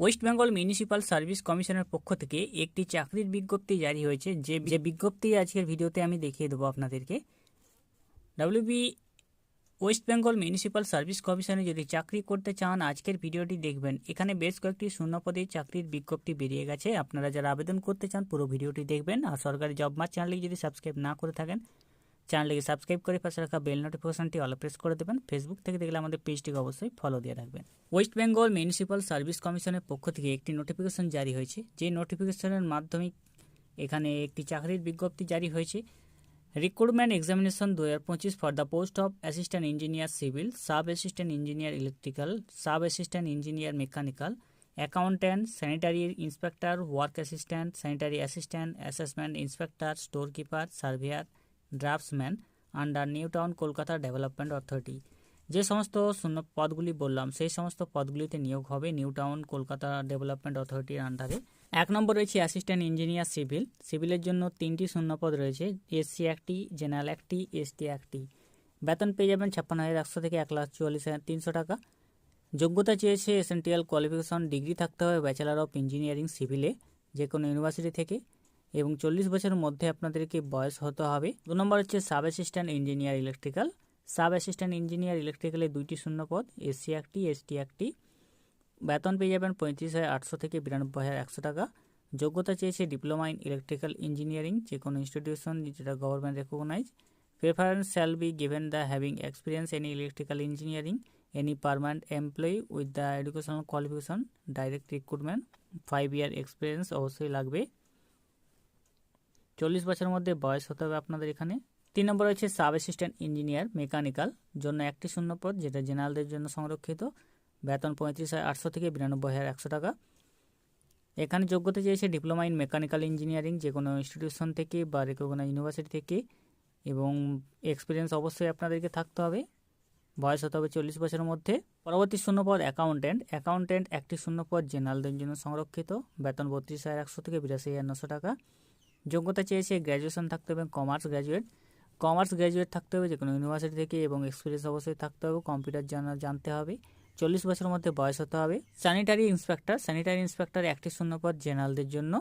West Bengal municipal service কমিশনের পক্ষ থেকে একটি চাকরির বিজ্ঞপ্তি জারি হয়েছে। যে যে বিজ্ঞপ্তি আজকের ভিডিওতে আমি দেখিয়ে দেবো আপনাদেরকে। WB West Bengal Municipal Service কমিশনে যদি চাকরি করতে চান, আজকের ভিডিওটি দেখবেন। এখানে বেশ কয়েকটি শূন্যপদে চাকরির বিজ্ঞপ্তি বেরিয়ে গেছে। আপনারা যারা আবেদন করতে চান, পুরো ভিডিওটি দেখবেন। আর সরকারি জব মার চ্যানেলকে যদি সাবস্ক্রাইব না করে থাকেন চ্যানেলটিকে সাবস্ক্রাইব করে পাশে রাখা বেল নোটিফিকেশনটি অল প্রেস করে দেবেন। ফেসবুক থেকে দেখলে আমাদের পেজটিকে অবশ্যই ফলো দিয়ে রাখবেন। ওয়েস্ট বেঙ্গল মিউনিসিপ্যাল সার্ভিস কমিশনের পক্ষ থেকে একটি নোটিফিকেশন জারি হয়েছে। যে নোটিফিকেশনের মাধ্যমে এখানে একটি চাকরির বিজ্ঞপ্তি জারি হয়েছে। রিক্রুটমেন্ট এক্সামিনেশন দু হাজার পঁচিশ for the post of assistant engineer civil sub assistant engineer electrical sub assistant engineer mechanical accountant sanitary inspector work assistant sanitary assistant assessment inspector store keeper surveyor draftsman under New Town Kolkata Development Authority. যে সমস্ত শূন্য পদগুলি বললাম, সেই সমস্ত পদগুলিতে নিয়োগ হবে new Town Kolkata development অথরিটির আন্ডারে। এক নম্বর রয়েছে অ্যাসিস্ট্যান্ট ইঞ্জিনিয়ার সিভিল। সিভিলের জন্য তিনটি শূন্যপদ রয়েছে, এসসি একটি, জেনারেল একটি, এসটি একটি। বেতন পেয়ে যাবেন ছাপ্পান্ন হাজার একশো থেকে এক লাখ চুয়াল্লিশ হাজার তিনশো টাকা। যোগ্যতা চেয়েছে এসেন্টিয়াল কোয়ালিফিকেশন ডিগ্রি থাকতে হবে ব্যাচেলার অফ ইঞ্জিনিয়ারিং সিভিলে যে কোনো ইউনিভার্সিটি থেকে। এবং চল্লিশ বছরের মধ্যে আপনাদেরকে বয়স হতে হবে। দু নম্বর হচ্ছে sub assistant engineer electrical. Sub assistant engineer ইলেকট্রিক্যালে দুইটি শূন্য শূন্যপদ এসসি একটি, এসটি একটি। বেতন পেয়ে যাবেন পঁয়ত্রিশ হাজার আটশো থেকে বিরানব্বই হাজার একশো টাকা। যোগ্যতা চেয়েছে ডিপ্লোমা ইন ইলেকট্রিক্যাল ইঞ্জিনিয়ারিং, যে কোনো ইনস্টিটিউশন যেটা government recognise. Preference shall be given the having experience any electrical engineering. Any permanent employee with the educational qualification, direct recruitment. Five year experience অবশ্যই লাগবে। চল্লিশ বছরের মধ্যে বয়স হতে হবে আপনাদের এখানে। তিন নম্বর হচ্ছে সাব অ্যাসিস্ট্যান্ট ইঞ্জিনিয়ার, মেকানিক্যাল, জন্য একটি শূন্যপদ যেটা জেনারেলদের জন্য সংরক্ষিত। বেতন পঁয়ত্রিশ হাজার আটশো থেকে বিরানব্বই হাজার একশো টাকা। এখানে যোগ্যতা চেয়েছে ডিপ্লোমা ইন মেকানিক্যাল ইঞ্জিনিয়ারিং যে কোনো ইনস্টিটিউশন থেকে বা রেকগনাইজ ইউনিভার্সিটি থেকে এবং এক্সপিরিয়েন্স অবশ্যই আপনাদেরকে থাকতে হবে। বয়স হতে হবে চল্লিশ বছরের মধ্যে। পরবর্তী শূন্যপদ অ্যাকাউন্ট্যান্ট। অ্যাকাউন্ট্যান্ট একটি শূন্যপদ জেনারেলদের জন্য সংরক্ষিত। বেতন বত্রিশ হাজার একশো থেকে বিরাশি হাজার নশো টাকা। যোগ্যতা চেয়েছে গ্র্যাজুয়েশন থাকতে হবে কমার্স গ্র্যাজুয়েট কমার্স গ্র্যাজুয়েট থাকতে হবে যে কোনো ইউনিভার্সিটি থেকে এবং এক্সপিরিয়েন্স অবশ্যই থাকতে হবে কম্পিউটার জানা, জানতে হবে। চল্লিশ বছরের মধ্যে বয়স হতে হবে। স্যানিটারি ইন্সপেক্টর স্যানিটারি ইন্সপেক্টর একটি শূন্যপদ জেনারেলদের জন্য।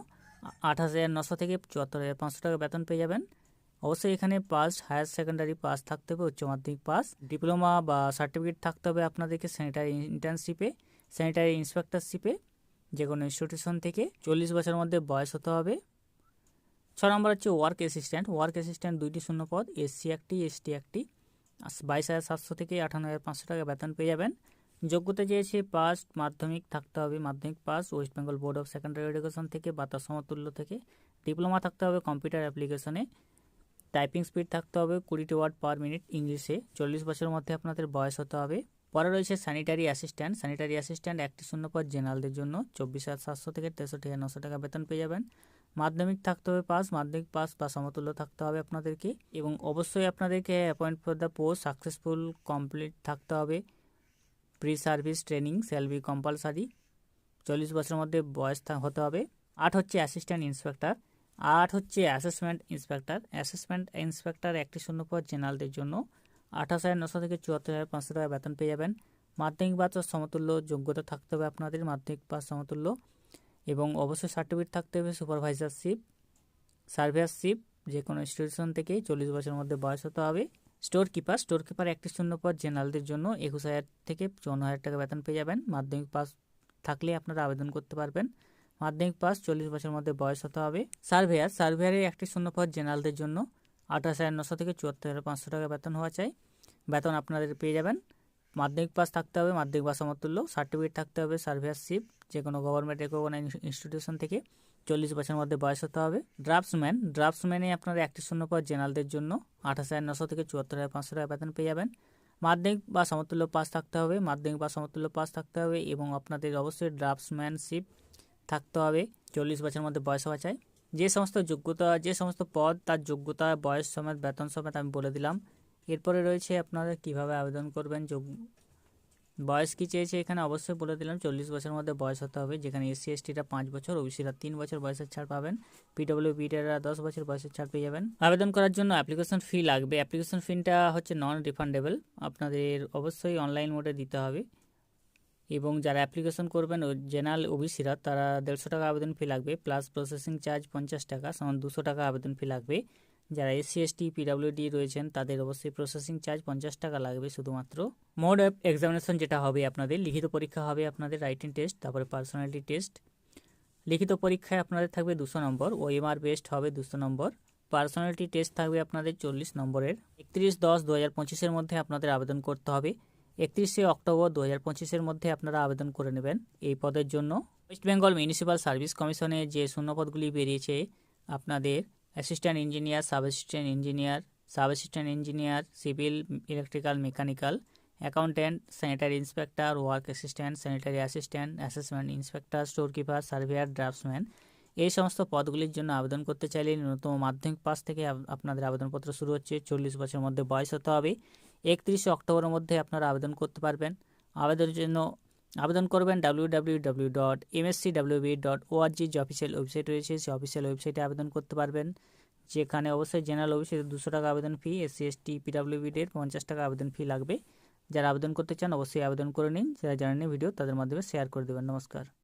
আঠাশ হাজার নশো থেকে চুয়াত্তর হাজার পাঁচশো টাকা বেতন পেয়ে যাবেন। অবশ্যই এখানে পাস হায়ার সেকেন্ডারি পাস থাকতে হবে, উচ্চ মাধ্যমিক পাস ডিপ্লোমা বা সার্টিফিকেট থাকতে হবে আপনাদেরকে স্যানিটারি ইন্টার্নশিপে স্যানিটারি ইন্সপেক্টরশিপে যে কোনো ইনস্টিটিউশন থেকে। চল্লিশ বছরের মধ্যে বয়স হতে হবে। ছ নম্বর হচ্ছে ওয়ার্ক অ্যাসিস্ট্যান্ট ওয়ার্ক অ্যাসিস্ট্যান্ট দুইটি শূন্য পদ এসসি একটি এসটি একটি। বাইশ হাজার সাতশো থেকে আঠান্ন হাজার পাঁচশো টাকা বেতন পেয়ে যাবেন। যোগ্যতা চেয়েছে পাস মাধ্যমিক থাকতে হবে, Madhyamik pass West Bengal Board of Secondary Education থেকে বা তার সমতুল্য থেকে। ডিপ্লোমা থাকতে হবে কম্পিউটার অ্যাপ্লিকেশনে টাইপিং স্পিড থাকতে হবে কুড়িটি ওয়ার্ড পার মিনিট ইংলিশে চল্লিশ বছরের মধ্যে আপনাদের বয়স হতে হবে। পরে রয়েছে স্যানিটারি অ্যাসিস্ট্যান্ট স্যানিটারি অ্যাসিস্ট্যান্ট একটি শূন্যপদ জেনারেলদের জন্য। চব্বিশ হাজার সাতশো থেকে তেষট্টি হাজার নশো টাকা বেতন পেয়ে যাবেন। মাধ্যমিক থাকতে হবে পাস মাধ্যমিক পাস বা সমতুল্য থাকতে হবে আপনাদেরকে। এবং অবশ্যই আপনাদেরকে appoint for the post successful complete থাকতে হবে। Pre service training shall be compulsory চল্লিশ বছরের মধ্যে বয়স হতে হবে। আট হচ্ছে অ্যাসিস্ট্যান্ট ইন্সপেক্টর আট হচ্ছে অ্যাসেসমেন্ট ইন্সপেক্টর অ্যাসেসমেন্ট ইন্সপেক্টর একটি শূন্য শূন্যপদ জেনারেলদের জন্য। আঠাশ হাজার নশো থেকে চুয়াত্তর হাজার পাঁচশো টাকা বেতন পেয়ে যাবেন। মাধ্যমিক পাস সমতুল্য যোগ্যতা থাকতে হবে আপনাদের। মাধ্যমিক পাস সমতুল্য। এবং অবশ্যই সার্টিফিকেট থাকতে হবে সুপারভাইজারশিপ সার্ভেয়ারশিপ যে কোনো ইনস্টিটিউশন থেকে চল্লিশ বছরের মধ্যে বয়স হতে হবে। স্টোর কিপার স্টোর কিপার একটি শূন্য পদ জেনারেলদের জন্য একুশ হাজার থেকে চুয়ান্ন হাজার টাকা বেতন পেয়ে যাবেন। মাধ্যমিক পাস থাকলে আপনারা আবেদন করতে পারবেন। মাধ্যমিক পাস চল্লিশ বছরের মধ্যে বয়স হতে হবে। সার্ভেয়ার সার্ভেয়ারের একটি শূন্য পদ জেনারেলদের জন্য আঠাশ হাজার নশো থেকে চুয়াত্তর হাজার পাঁচশো টাকা বেতন হওয়া চাই। বেতন আপনাদের পেয়ে যাবেন। মাধ্যমিক পাস থাকতে হবে, মাধ্যমিক পাস সমতুল্য সার্টিফিকেট থাকতে হবে সার্ভেয়ারশিপ যে কোনো গভর্নমেন্ট রেকগনাইজ ইনস্টিটিউশন থেকে চল্লিশ বছরের মধ্যে বয়স হতে হবে। ড্রাফটসম্যান ড্রাফটসম্যানে আপনার একটি শূন্য পদ জেনারেলদের জন্য আঠাশ হাজার নশো থেকে চুয়াত্তর হাজার পাঁচশো টাকা বেতন পেয়ে যাবেন। মাধ্যমিক বা সমতুল্য পাস থাকতে হবে, মাধ্যমিক বা সমতুল্য পাস থাকতে হবে এবং আপনাদের অবশ্যই ড্রাফটসম্যানশিপ থাকতে হবে, চল্লিশ বছরের মধ্যে বয়স হওয়া চাই। যে সমস্ত যোগ্যতা, যে সমস্ত পদ, তার যোগ্যতা, বয়স সমেত, বেতন সমেত আমি বলে দিলাম। এরপরে রয়েছে আপনারা কীভাবে আবেদন করবেন বয়স কী চেয়েছে এখানে? অবশ্যই বলে দিলাম, চল্লিশ বছরের মধ্যে বয়স হতে হবে। যেখানে এসসি এসটিরা পাঁচ বছর, ওবিসিরা তিন বছর বয়সের ছাড় পাবেন। পিডব্লিউ বিটারা দশ বছর বয়সের ছাড় পেয়ে যাবেন। আবেদন করার জন্য অ্যাপ্লিকেশন ফি লাগবে। অ্যাপ্লিকেশন ফিটা হচ্ছে নন রিফান্ডেবল আপনাদের অবশ্যই অনলাইন মোডে দিতে হবে। এবং যারা অ্যাপ্লিকেশন করবেন জেনারেল ওবিসিরা, তারা দেড়শো টাকা আবেদন ফি লাগবে। প্লাস প্রসেসিং চার্জ পঞ্চাশ টাকা, সমান দুশো টাকা আবেদন ফি লাগবে। যারা এসসি এসটি পিডাব্লিউডি রয়েছেন, তাদের অবশ্যই প্রসেসিং চার্জ পঞ্চাশ টাকা লাগবে শুধুমাত্র। মোড অফ এক্সামিনেশন যেটা হবে আপনাদের, লিখিত পরীক্ষা হবে আপনাদের রাইটিং টেস্ট তারপরে পার্সোনালিটি টেস্ট লিখিত পরীক্ষায় আপনাদের থাকবে দুশো নম্বর ওএমআর বেস্ট হবে দুশো নম্বর। পার্সোনালিটি টেস্ট থাকবে আপনাদের চল্লিশ নম্বরের। একত্রিশ দশ দু হাজার পঁচিশের মধ্যে আপনাদের আবেদন করতে হবে। একত্রিশে অক্টোবর দু হাজার পঁচিশের মধ্যে আপনারা আবেদন করে নেবেন এই পদের জন্য। ওয়েস্ট বেঙ্গল মিউনিসিপ্যাল সার্ভিস কমিশনে যে শূন্যপদগুলি বেরিয়েছে, আপনাদের assistant engineer sub assistant engineer sub assistant engineer civil electrical mechanical accountant sanitary inspector work assistant sanitary assistant assessment inspector store keeper surveyor draftsman এই সমস্ত পদগুলির জন্য আবেদন করতে চাইলে ন্যূনতম মাধ্যমিক পাস থেকে আপনাদের আবেদনপত্র শুরু হচ্ছে। চল্লিশ বছরের মধ্যে বয়স হতে হবে। একত্রিশে অক্টোবরের মধ্যে আপনারা আবেদন করতে পারবেন। আবেদনের জন্য আবেদন করবেন W W W dot MSC WB dot ORG যে অফিসিয়াল ওয়েবসাইট রয়েছে, সেই অফিসিয়াল ওয়েবসাইটে আবেদন করতে পারবেন। যেখানে অবশ্যই জেনারেল অফিসে দুশো টাকা আবেদন ফি এসসি এসটি পিডাব্লিউবিডের পঞ্চাশ টাকা আবেদন ফি লাগবে। যারা আবেদন করতে চান, অবশ্যই আবেদন করে নিন। যারা জানেন ভিডিও তাদের মাধ্যমে শেয়ার করে দেবেন। নমস্কার।